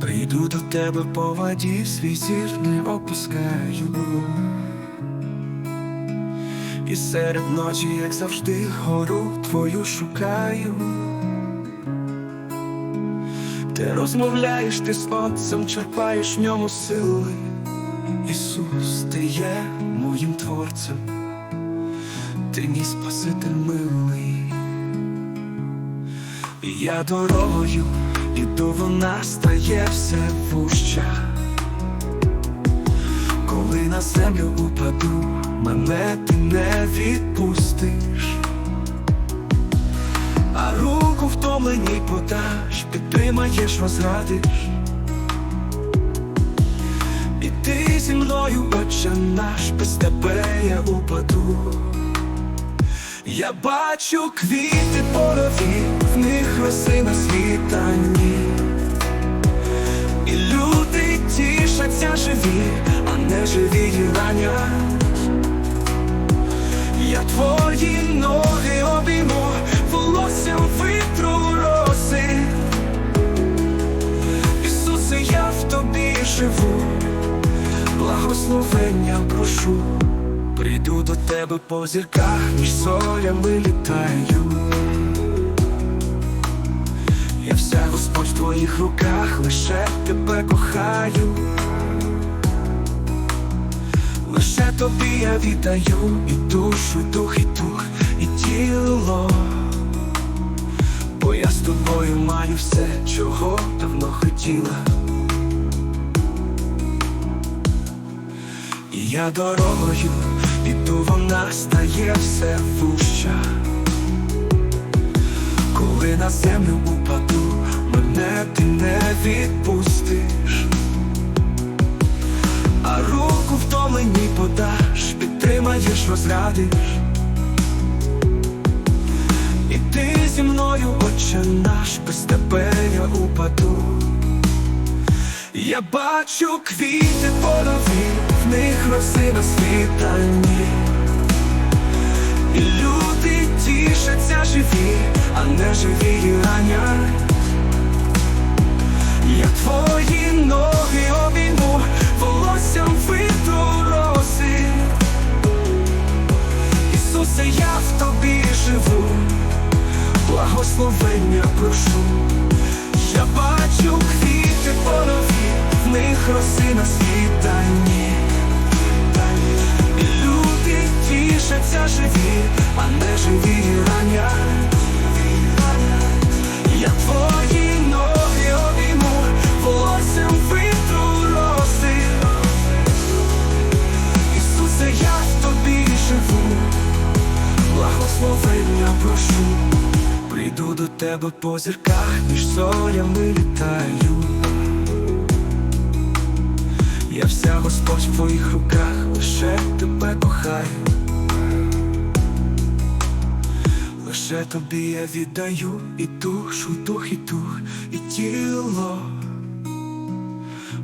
Прийду до тебе по воді, свій зір не опускаю. І серед ночі, як завжди, гору твою шукаю. Ти розмовляєш ти з отцем, черпаєш в ньому сили. Ісус, ти є моїм творцем, ти мій Спаситель милий. Я дорогою іду, вона стає все вуща. Коли на землю упаду, мене ти не відпустиш, а руку втомленій подаш, підтримаєш, розрадиш. І ти зі мною, отче наш, без тебе я упаду. Я бачу квіти порові, в них роси на світанні. Тішаться а не живі ранять. Я твої ноги обійму, волоссям витру роси. Ісусе, я в тобі живу, благословення прошу. Прийду до тебе по зірках, між зорями літаю. Я вся Господь в твоїх руках, лише тебе кохаю. Лише тобі я віддаю і душу, і дух, і дух, і тіло. Бо я з тобою маю все, чого давно хотіла. І я дорогою іду, вона стає все вуща. Коли на землю упаду, мене ти не відпустиш, підтримаєш, розрадиш. І ти зі мною, отче наш, без тебе я упаду. Я бачу квіти полові, в них роси на світанні. І люди тішаться живі, а не живі ранять. Ісусе, я в тобі живу, благословення прошу. Я бачу квіти понові, в них роси на світанні. І люди тішаться живі тебе по зірках, між зорями літаю. Я вся Господь в твоїх руках, лише тебе кохаю. Лише тобі я віддаю і душу, дух, і дух, і тіло.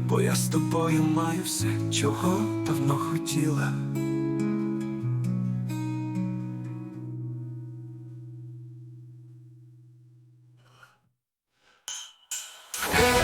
Бо я з тобою маю все, чого давно хотіла. Yeah.